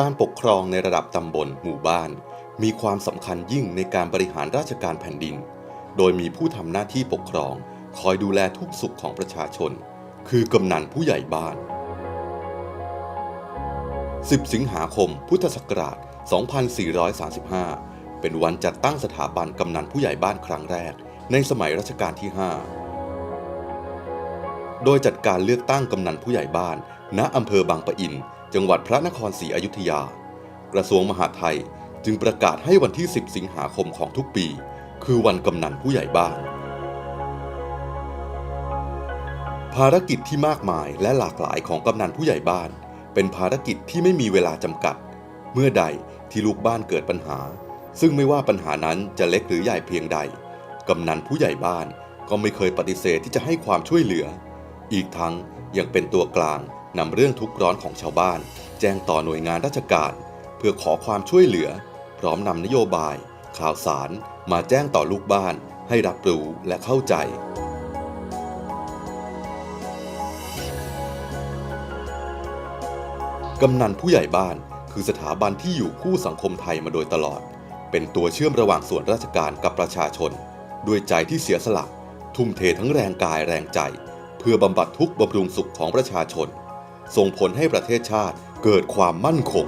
การปกครองในระดับตำบลหมู่บ้าน มีความสำคัญยิ่งในการบริหารราชการแผ่นดิน โดยมีผู้ทำหน้าที่ปกครอง คอยดูแลทุกสุขของประชาชน คือกำนันผู้ใหญ่บ้าน 10 สิงหาคม พุทธศักราช 2435 เป็นวันจัดตั้งสถาบันกำนันผู้ใหญ่บ้านครั้งแรก ในสมัยรัชกาลที่ 5 โดยจัดการเลือกตั้งกำนันผู้ใหญ่บ้าน ณอำเภอบางปะอิน จังหวัดพระนครศรีอยุธยา กระทรวงมหาดไทยจึงประกาศให้วันที่ 10 สิงหาคมของทุกปี คือวันกำนันผู้ใหญ่บ้าน ภารกิจที่มากมายและหลากหลายของกำนันผู้ใหญ่บ้าน เป็นภารกิจที่ไม่มีเวลาจำกัด เมื่อใดที่ลูกบ้านเกิดปัญหา ซึ่งไม่ว่าปัญหานั้นจะเล็กหรือใหญ่เพียงใด กำนันผู้ใหญ่บ้านก็ไม่เคยปฏิเสธที่จะให้ความช่วยเหลือ อีกทั้งยังเป็นตัวกลางนำเรื่องทุกข์ร้อนของชาวบ้าน แจ้งต่อหน่วยงานราชการ เพื่อขอความช่วยเหลือ พร้อมนำนโยบาย ข่าวสาร มาแจ้งต่อลูกบ้านให้รับรู้และเข้าใจ กำนันผู้ใหญ่บ้านคือสถาบันที่อยู่คู่สังคมไทยมาโดยตลอด เป็นตัวเชื่อมระหว่างส่วนราชการกับประชาชน ด้วยใจที่เสียสละ ทุ่มเททั้งแรงกายแรงใจ พื่อบำบัดทุกข์บำรุงสุขของประชาชน ส่งผลให้ประเทศชาติเกิดความมั่นคง